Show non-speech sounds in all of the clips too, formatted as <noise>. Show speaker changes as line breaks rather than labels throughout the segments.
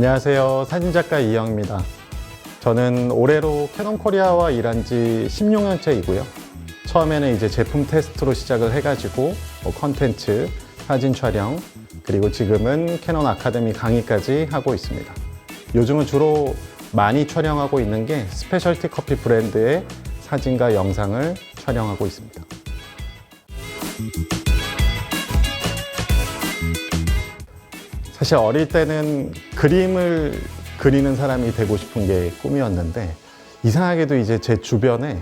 안녕하세요. 사진작가 이영입니다. 저는 올해로 캐논 코리아와 일한 지 16년째이고요. 처음에는 이제 제품 테스트로 시작을 해가지고 뭐 컨텐츠, 사진 촬영, 그리고 지금은 캐논 아카데미 강의까지 하고 있습니다. 요즘은 주로 많이 촬영하고 있는 게 스페셜티 커피 브랜드의 사진과 영상을 촬영하고 있습니다. 사실 어릴 때는 그림을 그리는 사람이 되고 싶은 게 꿈이었는데 이상하게도 이제 제 주변에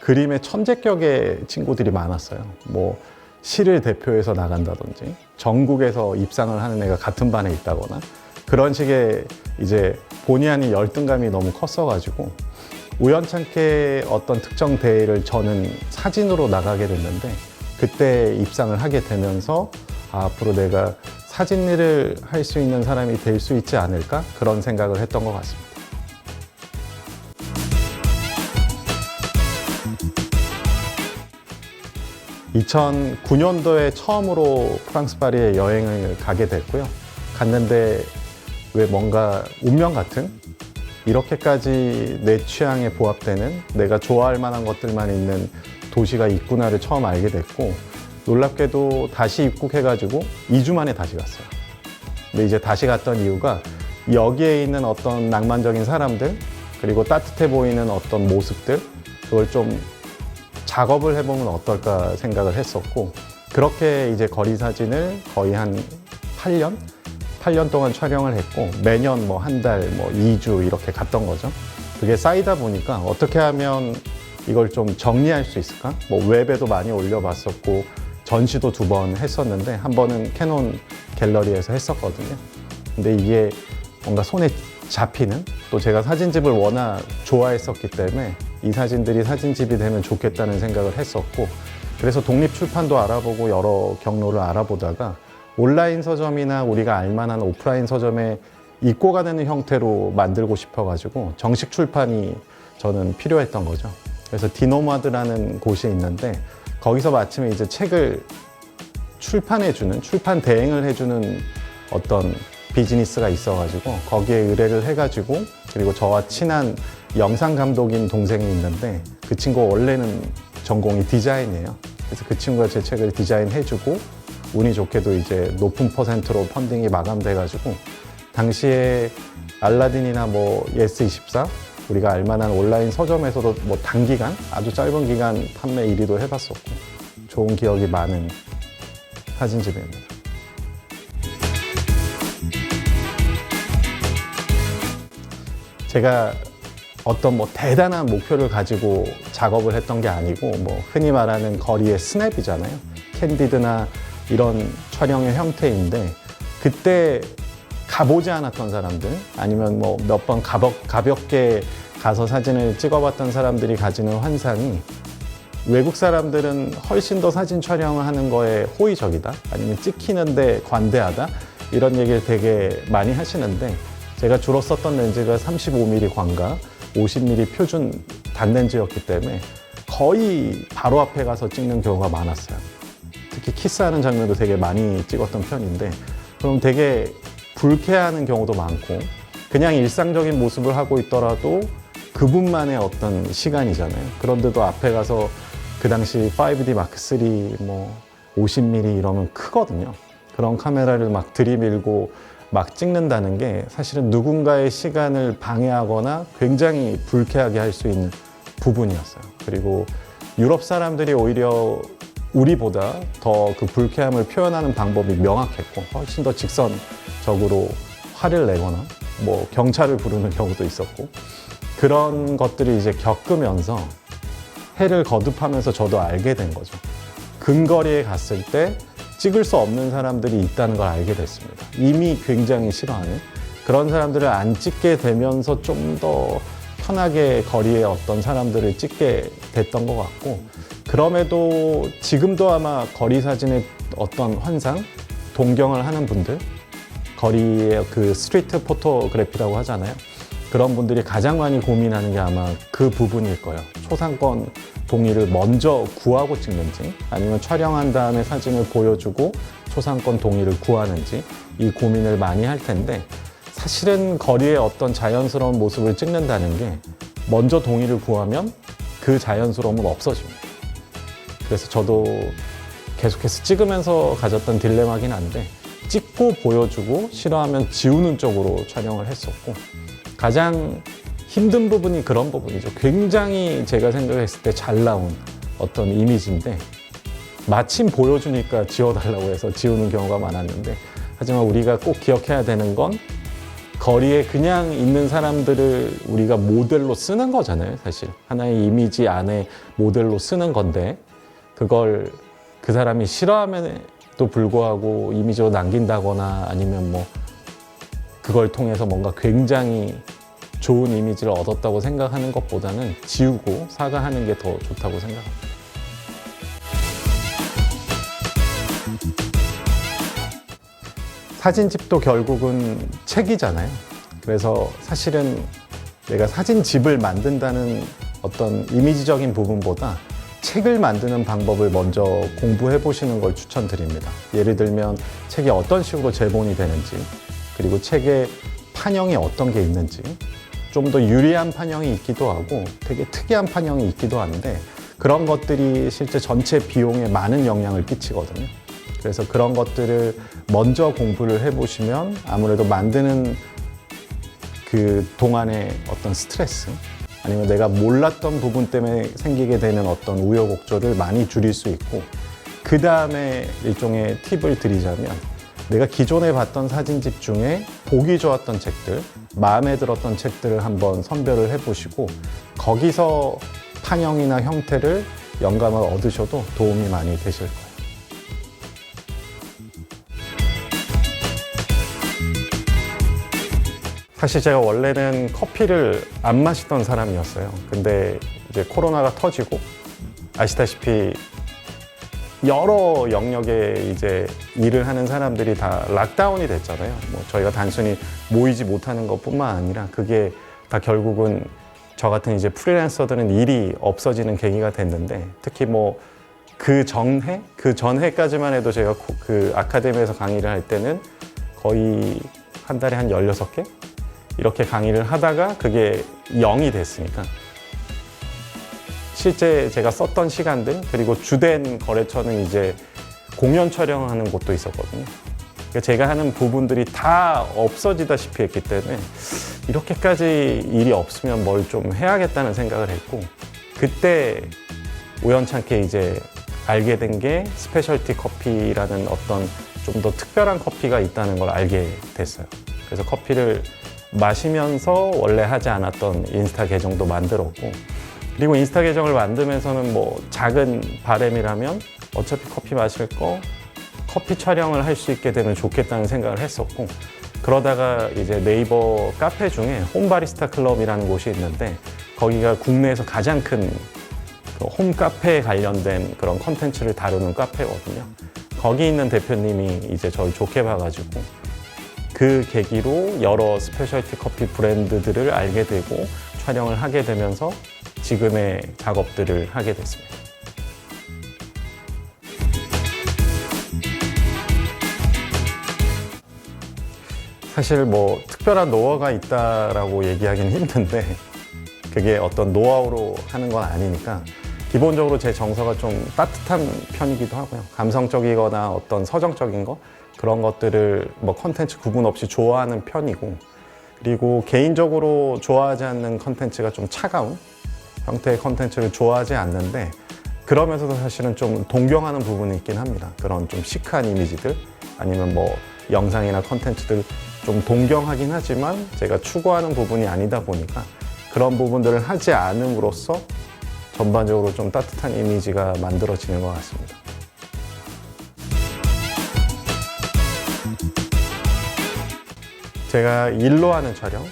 그림의 천재격의 친구들이 많았어요. 뭐 시를 대표해서 나간다든지 전국에서 입상을 하는 애가 같은 반에 있다거나 그런 식의 이제 본의 아닌 열등감이 너무 컸어가지고 우연찮게 어떤 특정 대회를 저는 사진으로 나가게 됐는데 그때 입상을 하게 되면서 아, 앞으로 내가 사진 일을 할 수 있는 사람이 될 수 있지 않을까? 그런 생각을 했던 것 같습니다. (2009년도에) 처음으로 프랑스 파리에 여행을 가게 됐고요. 갔는데 왜 뭔가 운명 같은? 이렇게까지 내 취향에 부합되는 내가 좋아할 만한 것들만 있는 도시가 있구나를 처음 알게 됐고 놀랍게도 다시 입국해가지고 2주 만에 다시 갔어요. 근데 이제 다시 갔던 이유가 여기에 있는 어떤 낭만적인 사람들 그리고 따뜻해 보이는 어떤 모습들 그걸 좀 작업을 해보면 어떨까 생각을 했었고 그렇게 이제 거리 사진을 거의 한 8년 8년 동안 촬영을 했고 매년 뭐 한 달, 뭐 2주 이렇게 갔던 거죠. 그게 쌓이다 보니까 어떻게 하면 이걸 좀 정리할 수 있을까? 뭐 웹에도 많이 올려봤었고 전시도 두 번 했었는데 한 번은 캐논 갤러리에서 했었거든요. 근데 이게 뭔가 손에 잡히는 또 제가 사진집을 워낙 좋아했었기 때문에 이 사진들이 사진집이 되면 좋겠다는 생각을 했었고 그래서 독립 출판도 알아보고 여러 경로를 알아보다가 온라인 서점이나 우리가 알만한 오프라인 서점에 입고가 되는 형태로 만들고 싶어가지고 정식 출판이 저는 필요했던 거죠. 그래서 디노마드라는 곳이 있는데 거기서 마침에 이제 책을 출판해주는 출판 대행을 해주는 어떤 비즈니스가 있어가지고 거기에 의뢰를 해가지고 그리고 저와 친한 영상 감독인 동생이 있는데 그 친구 원래는 전공이 디자인이에요. 그래서 그 친구가 제 책을 디자인해주고 운이 좋게도 이제 높은 퍼센트로 펀딩이 마감돼가지고 당시에 알라딘이나 뭐 예스24 우리가 알만한 온라인 서점에서도 뭐 단기간 아주 짧은 기간 판매 1위도 해봤었고 좋은 기억이 많은 사진집입니다. 제가 어떤 뭐 대단한 목표를 가지고 작업을 했던 게 아니고 뭐 흔히 말하는 거리의 스냅이잖아요. 캔디드나 이런 촬영의 형태인데 그때 가보지 않았던 사람들 아니면 뭐 몇 번 가볍게 가서 사진을 찍어봤던 사람들이 가지는 환상이 외국 사람들은 훨씬 더 사진 촬영을 하는 거에 호의적이다 아니면 찍히는데 관대하다 이런 얘기를 되게 많이 하시는데 제가 주로 썼던 렌즈가 35mm 광각 50mm 표준 단렌즈였기 때문에 거의 바로 앞에 가서 찍는 경우가 많았어요. 특히 키스하는 장면도 되게 많이 찍었던 편인데 그럼 되게 불쾌하는 경우도 많고 그냥 일상적인 모습을 하고 있더라도 그분만의 어떤 시간이잖아요. 그런데도 앞에 가서 그 당시 5D 마크 3뭐 50mm 이러면 크거든요. 그런 카메라를 막 들이밀고 막 찍는다는 게 사실은 누군가의 시간을 방해하거나 굉장히 불쾌하게 할 수 있는 부분이었어요. 그리고 유럽 사람들이 오히려 우리보다 더 그 불쾌함을 표현하는 방법이 명확했고 훨씬 더 직선 적으로 화를 내거나 뭐 경찰을 부르는 경우도 있었고 그런 것들이 이제 겪으면서 해를 거듭하면서 저도 알게 된 거죠. 근거리에 갔을 때 찍을 수 없는 사람들이 있다는 걸 알게 됐습니다. 이미 굉장히 싫어하는 그런 사람들을 안 찍게 되면서 좀 더 편하게 거리에 어떤 사람들을 찍게 됐던 것 같고 그럼에도 지금도 아마 거리 사진의 어떤 환상, 동경을 하는 분들 거리의 그 스트리트 포토그래피라고 하잖아요. 그런 분들이 가장 많이 고민하는 게 아마 그 부분일 거예요. 초상권 동의를 먼저 구하고 찍는지 아니면 촬영한 다음에 사진을 보여주고 초상권 동의를 구하는지 이 고민을 많이 할 텐데 사실은 거리의 어떤 자연스러운 모습을 찍는다는 게 먼저 동의를 구하면 그 자연스러움은 없어집니다. 그래서 저도 계속해서 찍으면서 가졌던 딜레마긴 한데 찍고 보여주고 싫어하면 지우는 쪽으로 촬영을 했었고 가장 힘든 부분이 그런 부분이죠. 굉장히 제가 생각했을 때 잘 나온 어떤 이미지인데 마침 보여주니까 지워달라고 해서 지우는 경우가 많았는데 하지만 우리가 꼭 기억해야 되는 건 거리에 그냥 있는 사람들을 우리가 모델로 쓰는 거잖아요, 사실. 하나의 이미지 안에 모델로 쓰는 건데 그걸 그 사람이 싫어함에 도 불구하고 이미지로 남긴다거나 아니면 뭐 그걸 통해서 뭔가 굉장히 좋은 이미지를 얻었다고 생각하는 것보다는 지우고 사과하는 게 더 좋다고 생각합니다. 사진집도 결국은 책이잖아요. 그래서 사실은 내가 사진집을 만든다는 어떤 이미지적인 부분보다 책을 만드는 방법을 먼저 공부해 보시는 걸 추천드립니다. 예를 들면 책이 어떤 식으로 제본이 되는지, 그리고 책의 판형이 어떤 게 있는지, 좀 더 유리한 판형이 있기도 하고 되게 특이한 판형이 있기도 한데 그런 것들이 실제 전체 비용에 많은 영향을 끼치거든요. 그래서 그런 것들을 먼저 공부를 해보시면 아무래도 만드는 그 동안의 어떤 스트레스 아니면 내가 몰랐던 부분 때문에 생기게 되는 어떤 우여곡절을 많이 줄일 수 있고 그 다음에 일종의 팁을 드리자면 내가 기존에 봤던 사진집 중에 보기 좋았던 책들, 마음에 들었던 책들을 한번 선별을 해보시고 거기서 판형이나 형태를 영감을 얻으셔도 도움이 많이 되실 거예요. 사실 제가 원래는 커피를 안 마시던 사람이었어요. 근데 이제 코로나가 터지고 아시다시피 여러 영역에 이제 일을 하는 사람들이 다 락다운이 됐잖아요. 뭐 저희가 단순히 모이지 못하는 것뿐만 아니라 그게 다 결국은 저 같은 이제 프리랜서들은 일이 없어지는 계기가 됐는데 특히 뭐 그 전해 그 전해까지만 해도 제가 코- 그 아카데미에서 강의를 할 때는 거의 한 달에 한 16개 이렇게 강의를 하다가 그게 0이 됐으니까 실제 제가 썼던 시간들 그리고 주된 거래처는 이제 공연 촬영하는 곳도 있었거든요. 그러니까 제가 하는 부분들이 다 없어지다시피 했기 때문에 이렇게까지 일이 없으면 뭘 좀 해야겠다는 생각을 했고 그때 우연찮게 이제 알게 된 게 스페셜티 커피라는 어떤 좀 더 특별한 커피가 있다는 걸 알게 됐어요. 그래서 커피를 마시면서 원래 하지 않았던 인스타 계정도 만들었고 그리고 인스타 계정을 만들면서는 뭐 작은 바램이라면 어차피 커피 마실 거 커피 촬영을 할 수 있게 되면 좋겠다는 생각을 했었고 그러다가 이제 네이버 카페 중에 홈바리스타 클럽이라는 곳이 있는데 거기가 국내에서 가장 큰그 홈카페에 관련된 그런 컨텐츠를 다루는 카페거든요. 거기 있는 대표님이 이제 저를 좋게 봐가지고 그 계기로 여러 스페셜티 커피 브랜드들을 알게 되고 촬영을 하게 되면서 지금의 작업들을 하게 됐습니다. 사실 뭐 특별한 노하우가 있다라고 얘기하기는 힘든데 그게 어떤 노하우로 하는 건 아니니까 기본적으로 제 정서가 좀 따뜻한 편이기도 하고요. 감성적이거나 어떤 서정적인 거 그런 것들을 뭐 컨텐츠 구분 없이 좋아하는 편이고 그리고 개인적으로 좋아하지 않는 컨텐츠가 좀 차가운 형태의 컨텐츠를 좋아하지 않는데 그러면서도 사실은 좀 동경하는 부분이 있긴 합니다. 그런 좀 시크한 이미지들 아니면 뭐 영상이나 컨텐츠들 좀 동경하긴 하지만 제가 추구하는 부분이 아니다 보니까 그런 부분들을 하지 않음으로써 전반적으로 좀 따뜻한 이미지가 만들어지는 것 같습니다. 제가 일로 하는 촬영,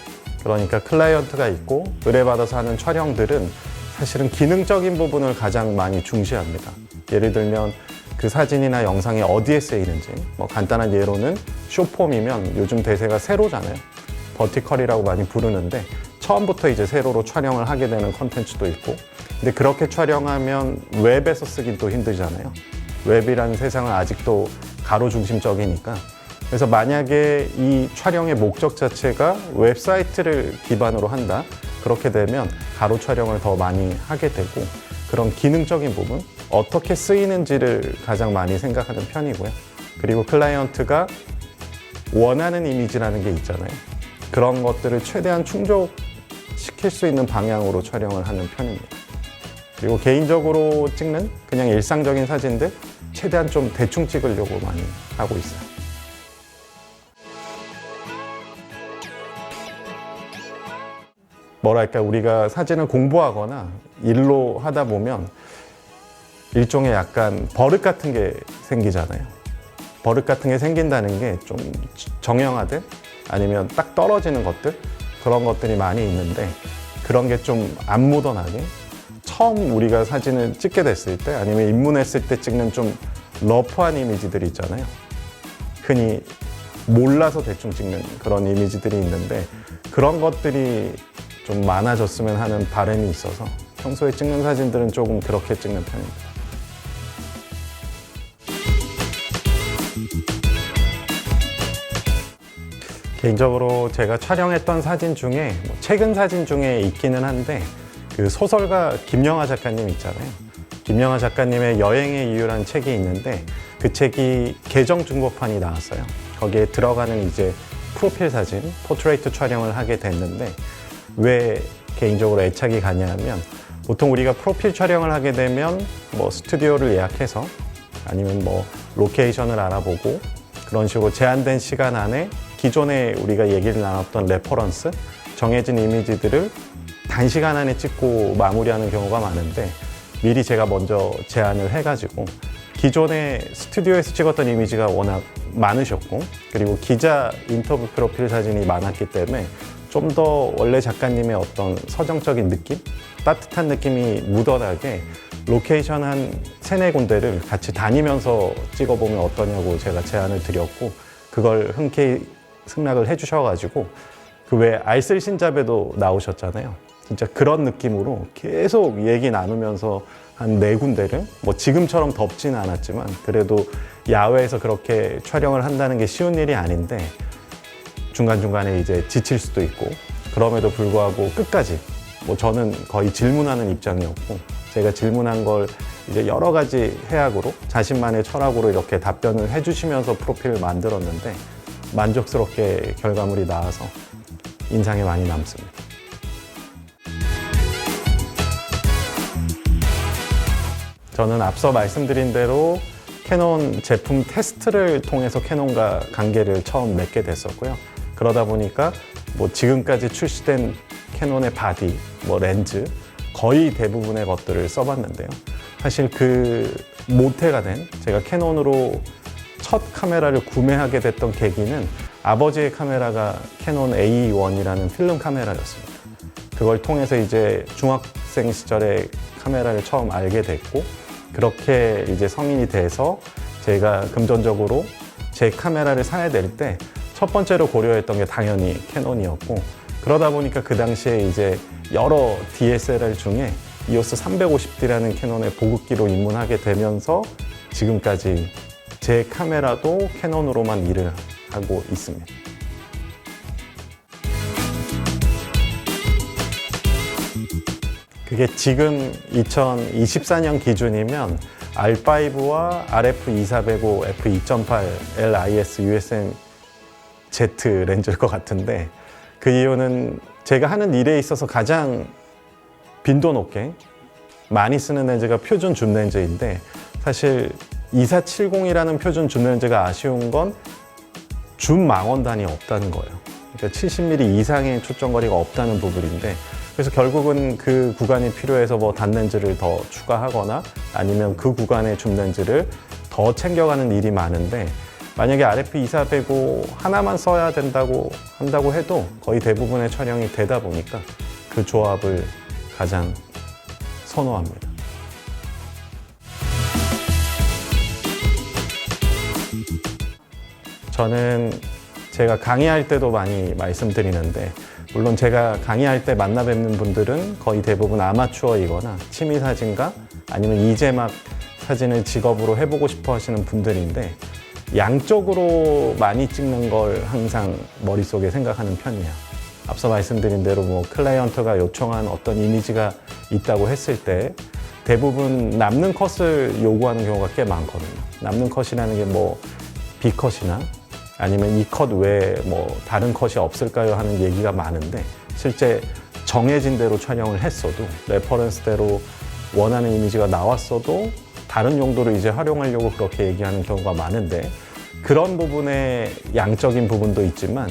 그러니까 클라이언트가 있고 의뢰받아서 하는 촬영들은 사실은 기능적인 부분을 가장 많이 중시합니다. 예를 들면 그 사진이나 영상이 어디에 쓰이는지, 뭐 간단한 예로는 쇼폼이면 요즘 대세가 세로잖아요. 버티컬이라고 많이 부르는데 처음부터 이제 세로로 촬영을 하게 되는 컨텐츠도 있고 근데 그렇게 촬영하면 웹에서 쓰긴 또 힘들잖아요. 웹이라는 세상은 아직도 가로 중심적이니까 그래서 만약에 이 촬영의 목적 자체가 웹사이트를 기반으로 한다. 그렇게 되면 가로 촬영을 더 많이 하게 되고 그런 기능적인 부분, 어떻게 쓰이는지를 가장 많이 생각하는 편이고요. 그리고 클라이언트가 원하는 이미지라는 게 있잖아요. 그런 것들을 최대한 충족시킬 수 있는 방향으로 촬영을 하는 편입니다. 그리고 개인적으로 찍는 그냥 일상적인 사진들 최대한 좀 대충 찍으려고 많이 하고 있어요. 뭐랄까 우리가 사진을 공부하거나 일로 하다 보면 일종의 약간 버릇 같은 게 생기잖아요. 버릇 같은 게 생긴다는 게 좀 정형화된 아니면 딱 떨어지는 것들 그런 것들이 많이 있는데 그런 게 좀 안 묻어나게 처음 우리가 사진을 찍게 됐을 때 아니면 입문했을 때 찍는 좀 러프한 이미지들이 있잖아요. 흔히 몰라서 대충 찍는 그런 이미지들이 있는데 그런 것들이 좀 많아졌으면 하는 바람이 있어서 평소에 찍는 사진들은 조금 그렇게 찍는 편입니다. 개인적으로 제가 촬영했던 사진 중에 뭐 최근 사진 중에 있기는 한데 그 소설가 김영하 작가님 있잖아요. 김영하 작가님의 여행의 이유라는 책이 있는데 그 책이 개정 중고판이 나왔어요. 거기에 들어가는 이제 프로필 사진, 포트레이트 촬영을 하게 됐는데 왜 개인적으로 애착이 가냐면 보통 우리가 프로필 촬영을 하게 되면 뭐 스튜디오를 예약해서 아니면 뭐 로케이션을 알아보고 그런 식으로 제한된 시간 안에 기존에 우리가 얘기를 나눴던 레퍼런스 정해진 이미지들을 단시간 안에 찍고 마무리하는 경우가 많은데 미리 제가 먼저 제안을 해가지고 기존에 스튜디오에서 찍었던 이미지가 워낙 많으셨고 그리고 기자 인터뷰 프로필 사진이 많았기 때문에 좀 더 원래 작가님의 어떤 서정적인 느낌, 따뜻한 느낌이 묻어나게 로케이션 한 세네 군데를 같이 다니면서 찍어보면 어떠냐고 제가 제안을 드렸고 그걸 흔쾌히 승낙을 해주셔가지고 그외 알쓸 신잡에도 나오셨잖아요. 진짜 그런 느낌으로 계속 얘기 나누면서 한 네 군데를 뭐 지금처럼 덥지는 않았지만 그래도 야외에서 그렇게 촬영을 한다는 게 쉬운 일이 아닌데 중간중간에 이제 지칠 수도 있고 그럼에도 불구하고 끝까지 뭐 저는 거의 질문하는 입장이었고 제가 질문한 걸 이제 여러 가지 해악으로 자신만의 철학으로 이렇게 답변을 해주시면서 프로필을 만들었는데 만족스럽게 결과물이 나와서 인상에 많이 남습니다. 저는 앞서 말씀드린 대로 캐논 제품 테스트를 통해서 캐논과 관계를 처음 맺게 됐었고요. 그러다 보니까 뭐 지금까지 출시된 캐논의 바디, 뭐 렌즈 거의 대부분의 것들을 써봤는데요. 사실 그 모태가 된 제가 캐논으로 첫 카메라를 구매하게 됐던 계기는 아버지의 카메라가 캐논 A1이라는 필름 카메라였습니다. 그걸 통해서 이제 중학생 시절에 카메라를 처음 알게 됐고 그렇게 이제 성인이 돼서 제가 금전적으로 제 카메라를 사야 될 때 첫 번째로 고려했던 게 당연히 캐논이었고 그러다 보니까 그 당시에 이제 여러 DSLR 중에 EOS 350D라는 캐논의 보급기로 입문하게 되면서 지금까지 제 카메라도 캐논으로만 일을 하고 있습니다. 그게 지금 2024년 기준이면 R5와 RF2405, f2.8, LIS, USM Z 렌즈일 것 같은데 그 이유는 제가 하는 일에 있어서 가장 빈도 높게 많이 쓰는 렌즈가 표준 줌 렌즈인데 사실 2470이라는 표준 줌 렌즈가 아쉬운 건 줌 망원단이 없다는 거예요. 그러니까 70mm 이상의 초점거리가 없다는 부분인데 그래서 결국은 그 구간이 필요해서 뭐 단렌즈를 더 추가하거나 아니면 그 구간의 줌 렌즈를 더 챙겨가는 일이 많은데 만약에 RF2405 하나만 써야 된다고 한다고 해도 거의 대부분의 촬영이 되다 보니까 그 조합을 가장 선호합니다. 저는 제가 강의할 때도 많이 말씀드리는데 물론 제가 강의할 때 만나 뵙는 분들은 거의 대부분 아마추어이거나 취미 사진가 아니면 이제 막 사진을 직업으로 해보고 싶어 하시는 분들인데 양쪽으로 많이 찍는 걸 항상 머릿속에 생각하는 편이에요. 앞서 말씀드린 대로 뭐 클라이언트가 요청한 어떤 이미지가 있다고 했을 때 대부분 남는 컷을 요구하는 경우가 꽤 많거든요. 남는 컷이라는 게 뭐 B컷이나 아니면 이 컷 외에 뭐 다른 컷이 없을까요 하는 얘기가 많은데 실제 정해진 대로 촬영을 했어도 레퍼런스대로 원하는 이미지가 나왔어도 다른 용도로 이제 활용하려고 그렇게 얘기하는 경우가 많은데 그런 부분의 양적인 부분도 있지만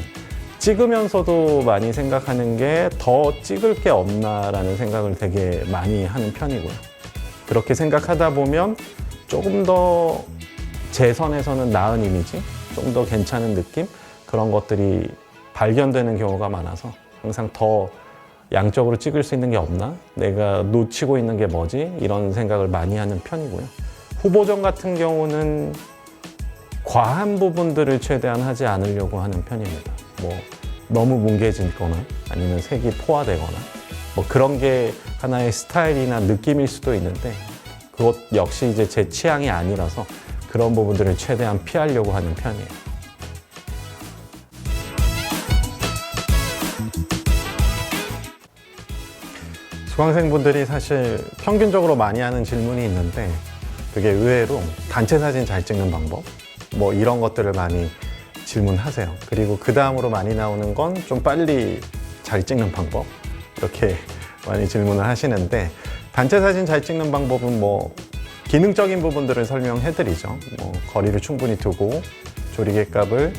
찍으면서도 많이 생각하는 게 더 찍을 게 없나라는 생각을 되게 많이 하는 편이고요. 그렇게 생각하다 보면 조금 더 제 선에서는 나은 이미지, 좀 더 괜찮은 느낌 그런 것들이 발견되는 경우가 많아서 항상 더 양적으로 찍을 수 있는 게 없나? 내가 놓치고 있는 게 뭐지? 이런 생각을 많이 하는 편이고요. 후보전 같은 경우는 과한 부분들을 최대한 하지 않으려고 하는 편입니다. 뭐 너무 뭉개지거나 아니면 색이 포화되거나 뭐 그런 게 하나의 스타일이나 느낌일 수도 있는데 그것 역시 이제 제 취향이 아니라서 그런 부분들을 최대한 피하려고 하는 편이에요. 수강생분들이 사실 평균적으로 많이 하는 질문이 있는데 그게 의외로 단체 사진 잘 찍는 방법 뭐 이런 것들을 많이 질문하세요. 그리고 그 다음으로 많이 나오는 건 좀 빨리 잘 찍는 방법 이렇게 <laughs> 많이 질문을 하시는데 단체 사진 잘 찍는 방법은 뭐 기능적인 부분들을 설명해 드리죠. 뭐 거리를 충분히 두고 조리개 값을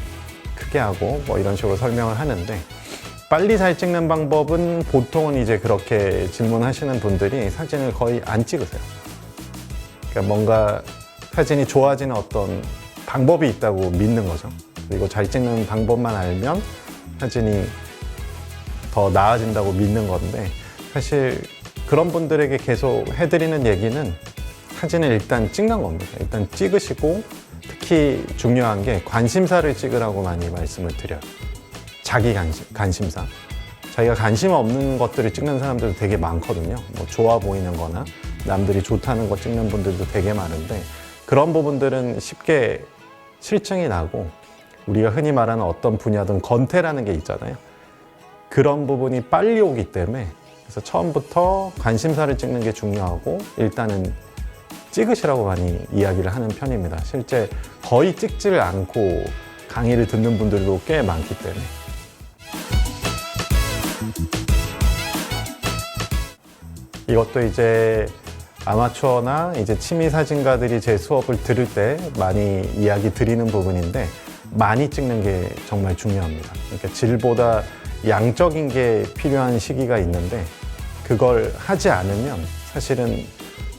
크게 하고 뭐 이런 식으로 설명을 하는데 빨리 잘 찍는 방법은 보통은 이제 그렇게 질문하시는 분들이 사진을 거의 안 찍으세요. 그러니까 뭔가 사진이 좋아지는 어떤 방법이 있다고 믿는 거죠. 그리고 잘 찍는 방법만 알면 사진이 더 나아진다고 믿는 건데 사실 그런 분들에게 계속 해드리는 얘기는 사진을 일단 찍는 겁니다. 일단 찍으시고 특히 중요한 게 관심사를 찍으라고 많이 말씀을 드려요. 자기 관심, 관심사. 자기가 관심 없는 것들을 찍는 사람들도 되게 많거든요. 뭐 좋아 보이는 거나 남들이 좋다는 거 찍는 분들도 되게 많은데 그런 부분들은 쉽게 실증이 나고 우리가 흔히 말하는 어떤 분야든 건태라는 게 있잖아요. 그런 부분이 빨리 오기 때문에 그래서 처음부터 관심사를 찍는 게 중요하고 일단은 찍으시라고 많이 이야기를 하는 편입니다. 실제 거의 찍지를 않고 강의를 듣는 분들도 꽤 많기 때문에. 이것도 이제 아마추어나 이제 취미 사진가들이 제 수업을 들을 때 많이 이야기 드리는 부분인데 많이 찍는 게 정말 중요합니다. 그러니까 질보다 양적인 게 필요한 시기가 있는데 그걸 하지 않으면 사실은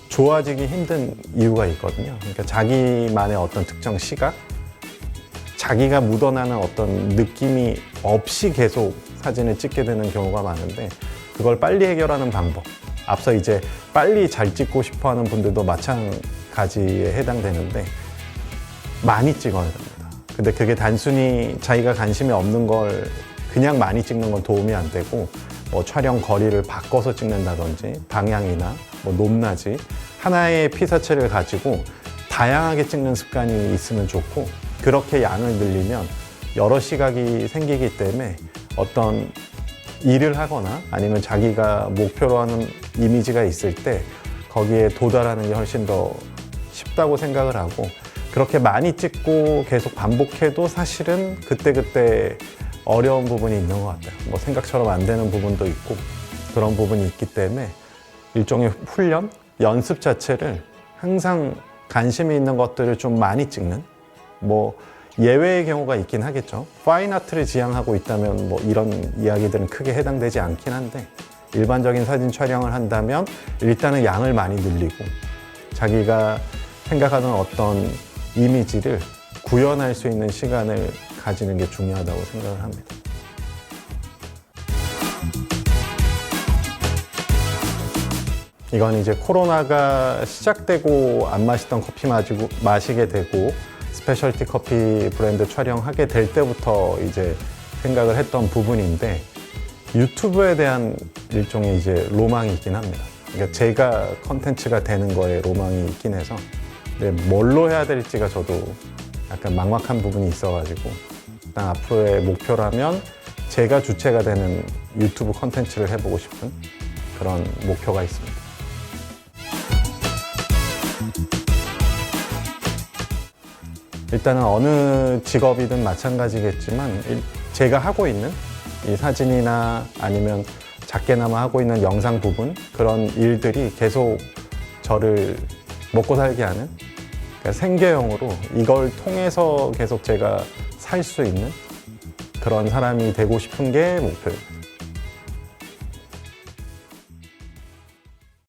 좋아지기 힘든 이유가 있거든요. 그러니까 자기만의 어떤 특정 시각, 자기가 묻어나는 어떤 느낌이 없이 계속 사진을 찍게 되는 경우가 많은데 그걸 빨리 해결하는 방법. 앞서 이제 빨리 잘 찍고 싶어 하는 분들도 마찬가지에 해당되는데 많이 찍어야 됩니다. 근데 그게 단순히 자기가 관심이 없는 걸 그냥 많이 찍는 건 도움이 안 되고 뭐 촬영 거리를 바꿔서 찍는다든지 방향이나 뭐 높낮이 하나의 피사체를 가지고 다양하게 찍는 습관이 있으면 좋고 그렇게 양을 늘리면 여러 시각이 생기기 때문에 어떤 일을 하거나 아니면 자기가 목표로 하는 이미지가 있을 때 거기에 도달하는 게 훨씬 더 쉽다고 생각을 하고 그렇게 많이 찍고 계속 반복해도 사실은 그때 그때 어려운 부분이 있는 것 같아요. 뭐 생각처럼 안 되는 부분도 있고 그런 부분이 있기 때문에 일종의 훈련, 연습 자체를 항상 관심이 있는 것들을 좀 많이 찍는 뭐 예외의 경우가 있긴 하겠죠. 파인아트를 지향하고 있다면 뭐 이런 이야기들은 크게 해당되지 않긴 한데 일반적인 사진 촬영을 한다면 일단은 양을 많이 늘리고 자기가 생각하는 어떤 이미지를 구현할 수 있는 시간을 가지는 게 중요하다고 생각을 합니다. 이건 이제 코로나가 시작되고 안 마시던 커피 마시고, 마시게 되고 스페셜티 커피 브랜드 촬영하게 될 때부터 이제 생각을 했던 부분인데 유튜브에 대한 일종의 이제 로망이 있긴 합니다. 그러니까 제가 컨텐츠가 되는 거에 로망이 있긴 해서 근데 뭘로 해야 될지가 저도 약간 막막한 부분이 있어가지고 일단 앞으로의 목표라면 제가 주체가 되는 유튜브 컨텐츠를 해보고 싶은 그런 목표가 있습니다. 일단은 어느 직업이든 마찬가지겠지만 일- 제가 하고 있는 이 사진이나 아니면 작게나마 하고 있는 영상 부분 그런 일들이 계속 저를 먹고 살게 하는 그러니까 생계형으로 이걸 통해서 계속 제가 살 수 있는 그런 사람이 되고 싶은 게 목표예요.